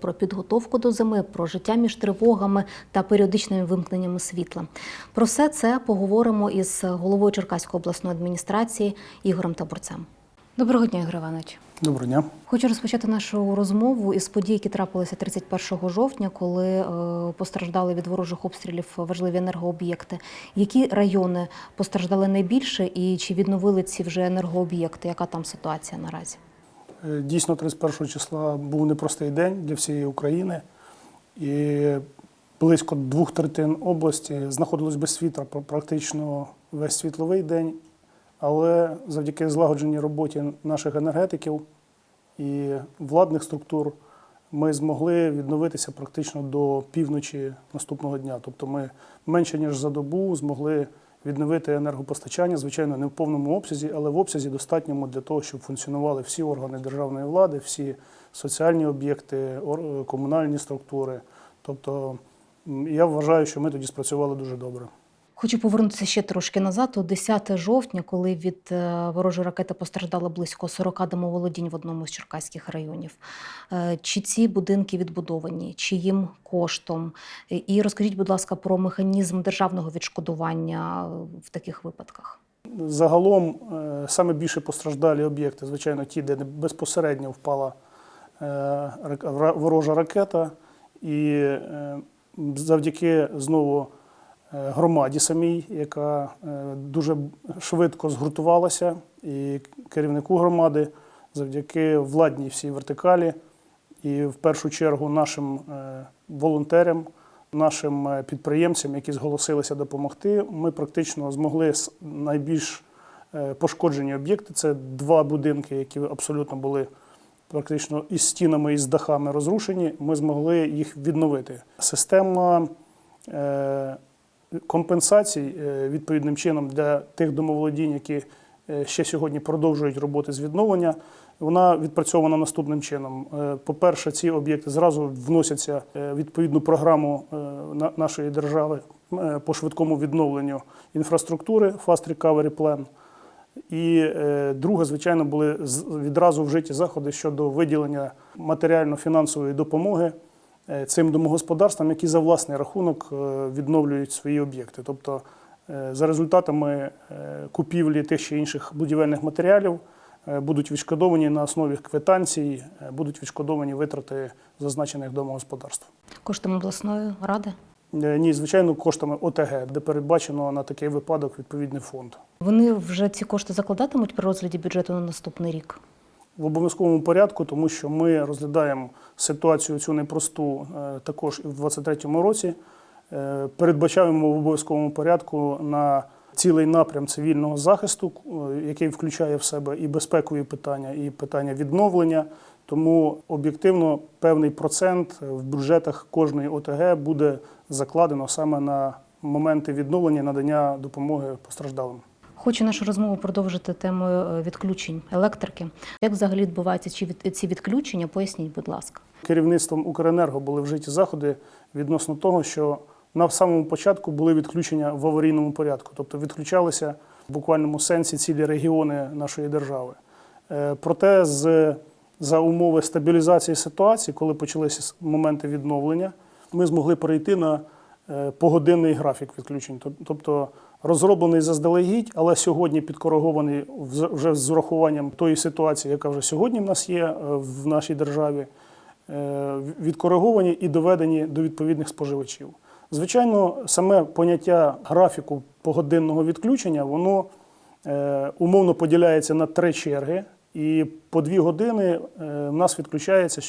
Про підготовку до зими, про життя між тривогами та періодичними вимкненнями світла. Про все це поговоримо із головою Черкаської обласної адміністрації Ігорем Таборцем. Доброго дня, Ігор Іванович. Доброго дня. Хочу розпочати нашу розмову із подій, які трапилися 31 жовтня, коли е, постраждали від ворожих обстрілів важливі енергооб'єкти. Які райони постраждали найбільше, і чи відновили ці вже енергооб'єкти? Яка там ситуація наразі? Е, Дійсно, 31 числа був непростий день для всієї України, і близько двох третин області знаходилось без світла практично весь світловий день. Але завдяки злагодженій роботі наших енергетиків і владних структур ми змогли відновитися практично до півночі наступного дня. Тобто ми менше ніж за добу змогли відновити енергопостачання, звичайно, не в повному обсязі, але в обсязі достатньому для того, щоб функціонували всі органи державної влади, всі соціальні об'єкти, комунальні структури. Тобто я вважаю, що ми тоді спрацювали дуже добре. Хочу повернутися ще трошки назад, у 10 жовтня, коли від е, ворожої ракети постраждало близько 40 домоволодінь в одному з черкаських районів. Е, Чи ці будинки відбудовані, чиїм коштом? І розкажіть, будь ласка, про механізм державного відшкодування в таких випадках. Загалом е, саме більше постраждалі об'єкти, звичайно, ті, де безпосередньо впала ворожа ракета, і завдяки знову громаді самій, яка е, дуже швидко згуртувалася, і керівнику громади, завдяки владній всій вертикалі, і в першу чергу нашим е, волонтерам, нашим е, підприємцям, які зголосилися допомогти, ми практично змогли найбільш е, пошкоджені об'єкти. Це два будинки, які абсолютно були практично із стінами і з дахами розрушені. Ми змогли їх відновити. Система е, компенсацій е, відповідним чином для тих домоволодінь, які е, ще сьогодні продовжують роботи з відновлення. Вона відпрацьована наступним чином. Е, По-перше, ці об'єкти зразу вносяться в відповідну програму на- нашої держави по швидкому відновленню інфраструктури Fast Recovery Plan. І друге, звичайно, були відразу вжиті заходи щодо виділення матеріально-фінансової допомоги цим домогосподарствам, які за власний рахунок е, відновлюють свої об'єкти. Тобто, е, за результатами е, купівлі тих чи інших будівельних матеріалів е, будуть відшкодовані на основі квитанцій, е, будуть відшкодовані витрати зазначених домогосподарств. Коштом обласної ради? Е, Ні, звичайно, коштами ОТГ, де передбачено на такий випадок відповідний фонд. Вони вже ці кошти закладатимуть при розгляді бюджету на наступний рік. В обов'язковому порядку, тому що ми розглядаємо ситуацію цю непросту е, також і в 2023 році. Е, Передбачаємо в обов'язковому порядку на цілий напрям цивільного захисту, е, який включає в себе і безпекові питання, і питання відновлення. Тому об'єктивно певний процент в бюджетах кожної ОТГ буде закладено саме на моменти відновлення надання допомоги постраждалим. Хочу нашу розмову продовжити темою е, відключень електрики. Як взагалі відбуваються ці від- ці відключення? Поясніть, будь ласка. керівництвом Укренерго були вжиті заходи відносно того, що на самому початку були відключення в аварійному порядку, тобто відключалися в буквальному сенсі цілі регіони нашої держави. Е, Проте з за умови стабілізації ситуації, коли почалися моменти відновлення, ми змогли перейти на е, погодинний графік відключень. Тобто розроблений заздалегідь, але сьогодні підкоригований вже з урахуванням тої ситуації, яка вже сьогодні в нас є е, в нашій державі е, відкориговані і доведені до відповідних споживачів. Звичайно, саме поняття графіку погодинного відключення, воно е, умовно поділяється на три черги. І по дві години е, в нас відключається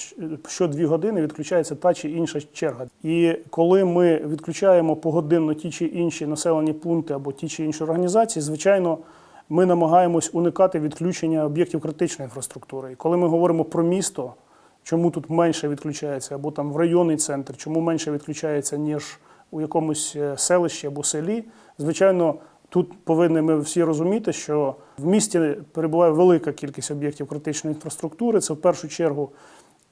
що дві години відключається та чи інша черга. І коли ми відключаємо погодинно ті чи інші населені пункти або ті чи інші організації, звичайно, ми намагаємось уникати відключення об'єктів критичної інфраструктури. І коли ми говоримо про місто, чому тут менше відключається, або там в районний центр, чому менше відключається, ніж у якомусь е, селищі або селі, звичайно, тут повинні ми всі розуміти, що в місті перебуває велика кількість об'єктів критичної інфраструктури. Це в першу чергу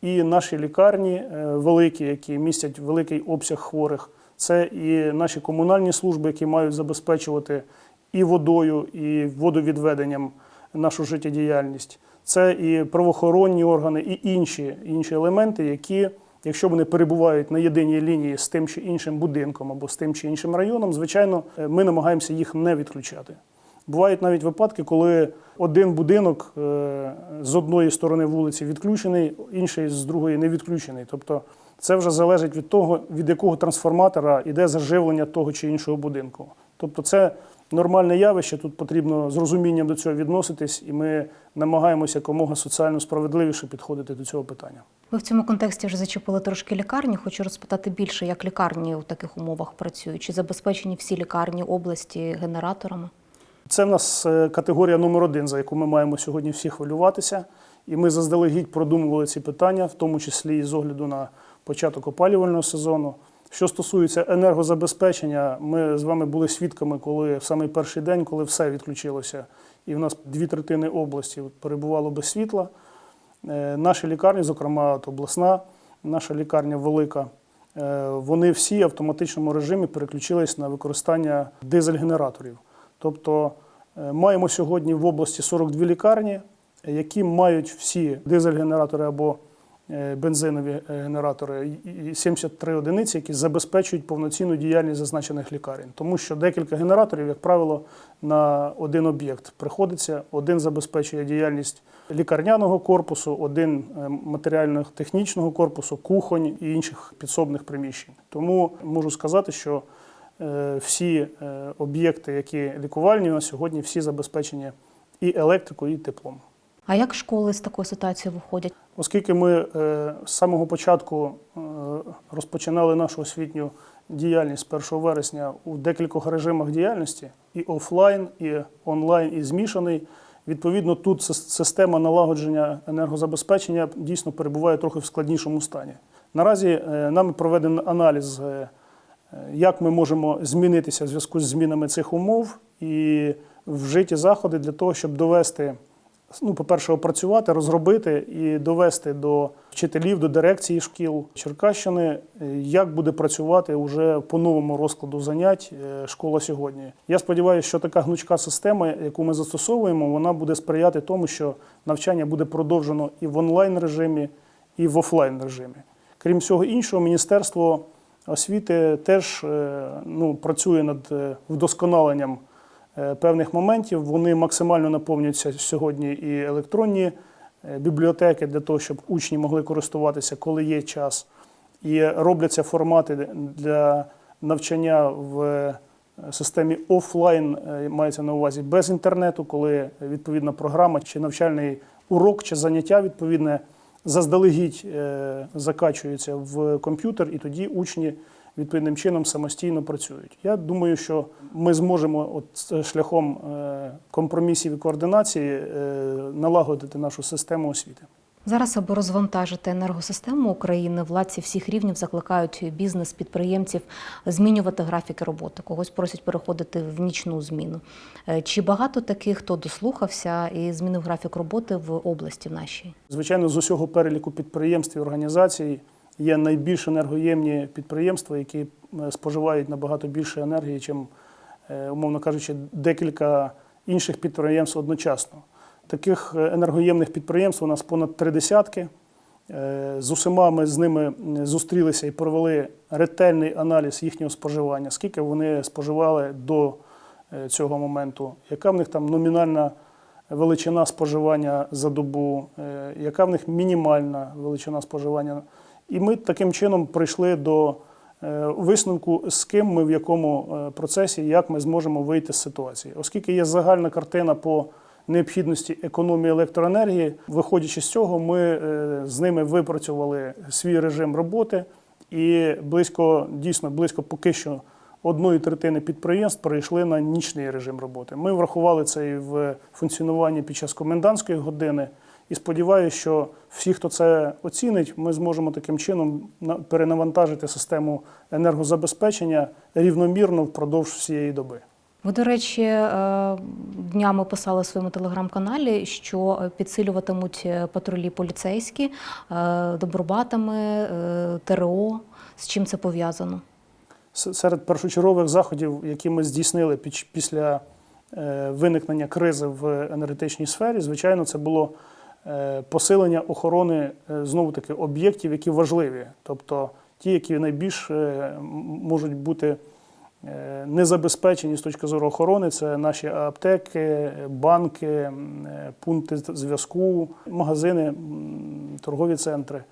і наші лікарні е, великі, які містять великий обсяг хворих. Це і наші комунальні служби, які мають забезпечувати і водою, і водовідведенням нашу життєдіяльність. Це і правоохоронні органи, і інші, інші елементи, які Якщо вони перебувають на єдиній лінії з тим чи іншим будинком або з тим чи іншим районом, звичайно, е, ми намагаємося їх не відключати. Бувають навіть випадки, коли один будинок е, з одної сторони вулиці відключений, інший з другої не відключений. Тобто це вже залежить від того, від якого трансформатора йде заживлення того чи іншого будинку. Тобто це нормальне явище, тут потрібно з розумінням до цього відноситись, і ми намагаємося якомога соціально справедливіше підходити до цього питання. Ви в цьому контексті вже зачепили трошки лікарні. Хочу розпитати більше, як лікарні у таких умовах працюють. Чи забезпечені всі лікарні області генераторами? Це в нас е, категорія номер один, за яку ми маємо сьогодні всі хвилюватися. І ми заздалегідь продумували ці питання, в тому числі і з огляду на початок опалювального сезону. Що стосується енергозабезпечення, ми з вами були свідками, коли в самий перший день, коли все відключилося, і в нас дві третини області перебувало без світла. Е, Наші лікарні, зокрема от обласна, наша лікарня велика, е, вони всі в автоматичному режимі переключились на використання дизель-генераторів. Тобто е, маємо сьогодні в області 42 лікарні, які мають всі дизель-генератори або бензинові е, генератори, і- і 73 одиниці, які забезпечують повноцінну діяльність зазначених лікарень. Тому що декілька генераторів, як правило, на один об'єкт приходиться. Один забезпечує діяльність лікарняного корпусу, один е, матеріально-технічного корпусу, кухонь і інших підсобних приміщень. Тому можу сказати, що е, всі е, об'єкти, які лікувальні, на сьогодні всі забезпечені і електрикою, і теплом. А як школи з такої ситуації виходять? Оскільки ми е, з самого початку е, розпочинали нашу освітню діяльність 1 вересня у декількох режимах діяльності, і офлайн, і онлайн, і змішаний, відповідно, тут система налагодження енергозабезпечення дійсно перебуває трохи в складнішому стані. Наразі е, нами проведений аналіз, як ми можемо змінитися в зв'язку з змінами цих умов і вжиті заходи для того, щоб довести ну, по-перше, опрацювати, розробити і довести до вчителів, до дирекції шкіл Черкащини, е, як буде працювати уже по новому розкладу занять е, школа сьогодні. Я сподіваюся, що така гнучка система, яку ми застосовуємо, вона буде сприяти тому, що навчання буде продовжено і в онлайн режимі, і в офлайн режимі. Крім всього іншого, міністерство освіти теж е, ну, працює над вдосконаленням певних моментів. Вони максимально наповнюються сьогодні і електронні е, бібліотеки для того, щоб учні могли користуватися, коли є час. І робляться формати для навчання в е, системі офлайн, е, мається на увазі без інтернету, коли відповідна програма чи навчальний урок чи заняття відповідне заздалегідь е, закачується в комп'ютер, і тоді учні відповідним чином самостійно працюють. Я думаю, що ми зможемо от е, шляхом е, компромісів і координації е, налагодити нашу систему освіти. Зараз, аби розвантажити енергосистему України, владці всіх рівнів закликають бізнес, підприємців змінювати графіки роботи. Когось просять переходити в нічну зміну. Чи багато таких, хто дослухався і змінив графік роботи в області в нашій? Звичайно, з усього переліку підприємств і організацій є найбільш енергоємні підприємства, які е, споживають набагато більше енергії, чим, е, умовно кажучи, декілька інших підприємств одночасно. Таких е, енергоємних підприємств у нас понад три десятки. З усіма ми з ними зустрілися і провели ретельний аналіз їхнього споживання, скільки вони споживали до цього моменту, яка в них там номінальна величина споживання за добу, яка в них мінімальна величина споживання. І ми таким чином прийшли до е, висновку, з ким ми в якому е, процесі, як ми зможемо вийти з ситуації. Оскільки є загальна картина по необхідності економії електроенергії, виходячи з цього, ми е, з ними випрацювали свій режим роботи, і близько, дійсно близько поки що одної третини підприємств перейшли на нічний режим роботи. Ми врахували це і в функціонуванні під час комендантської години. І сподіваюся, що всі, хто це оцінить, ми зможемо таким чином на- перенавантажити систему енергозабезпечення рівномірно впродовж всієї доби. Ви, до речі, е, днями писали в своєму телеграм-каналі, що підсилюватимуть е, патрулі поліцейські е, добробатами, ТРО. З чим це пов'язано? Серед першочергових заходів, які ми здійснили після виникнення кризи в енергетичній сфері, звичайно, це було посилення охорони е, знову таки об'єктів, які важливі, тобто ті, які найбільш е, можуть бути е, незабезпечені з точки зору охорони, це наші аптеки, банки, е, пункти зв'язку, магазини, торгові центри.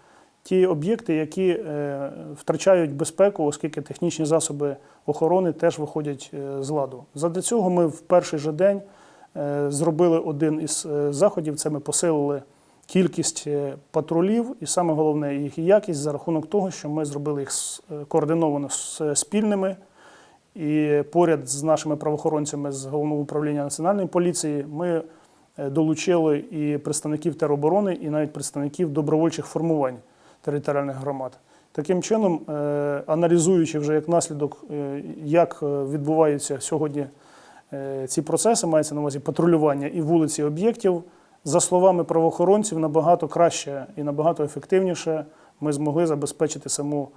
Ті об'єкти, які е, втрачають безпеку, оскільки технічні засоби охорони теж виходять е, з ладу. Задля цього ми в перший же день е, зробили один із е, заходів. Це ми посилили кількість е, патрулів, і саме головне їх якість за рахунок того, що ми зробили їх е, координовано з е, спільними. І поряд з нашими правоохоронцями з головного управління національної поліції ми е, долучили і представників тероборони, і навіть представників добровольчих формувань територіальних громад. Таким чином, е, аналізуючи вже як наслідок, е, як е, відбуваються сьогодні е, ці процеси, мається на увазі патрулювання і вулиці об'єктів, за словами правоохоронців, набагато краще і набагато ефективніше ми змогли забезпечити саму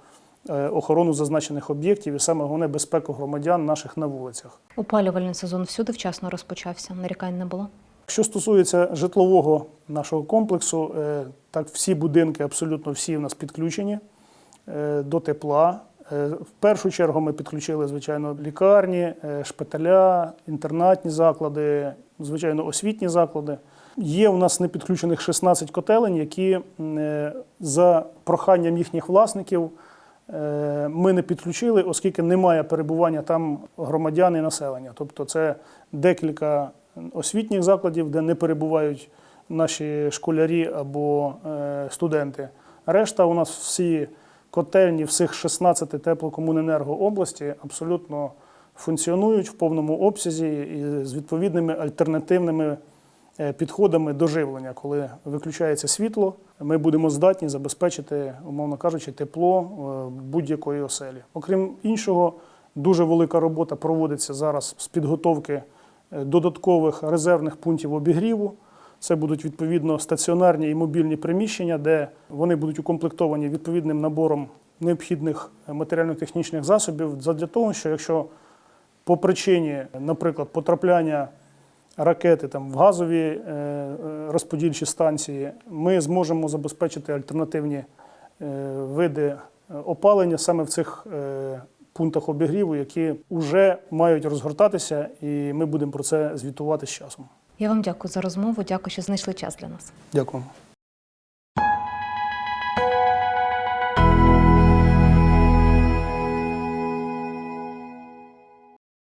е, охорону зазначених об'єктів і саме головне безпеку громадян наших на вулицях. Опалювальний сезон всюди вчасно розпочався. Нарікань не було. Що стосується житлового нашого комплексу, е, так всі будинки, абсолютно всі в нас підключені е, до тепла. Е, В першу чергу ми підключили, звичайно, лікарні, е, шпиталя, інтернатні заклади, звичайно, освітні заклади. Є у нас непідключених 16 котелень, які е, за проханням їхніх власників ми не підключили, оскільки немає перебування там громадян і населення. Тобто це декілька освітніх закладів, де не перебувають наші школярі або студенти. Решта у нас всі котельні всіх 16 теплокомуненерго області абсолютно функціонують в повному обсязі і з відповідними альтернативними е, підходами до живлення. Коли виключається світло, ми будемо здатні забезпечити, умовно кажучи, тепло е, будь-якої оселі. Окрім іншого, дуже велика робота проводиться зараз з підготовки е, додаткових резервних пунктів обігріву. Це будуть відповідно стаціонарні і мобільні приміщення, де вони будуть укомплектовані відповідним набором необхідних матеріально-технічних засобів для того, що якщо по причині, наприклад, потрапляння ракети там, в газові е, е, розподільчі станції, ми зможемо забезпечити альтернативні е, види опалення саме в цих пунктах обігріву, які вже мають розгортатися, і ми будемо про це звітувати з часом. Я вам дякую за розмову. Дякую, що знайшли час для нас. Дякую.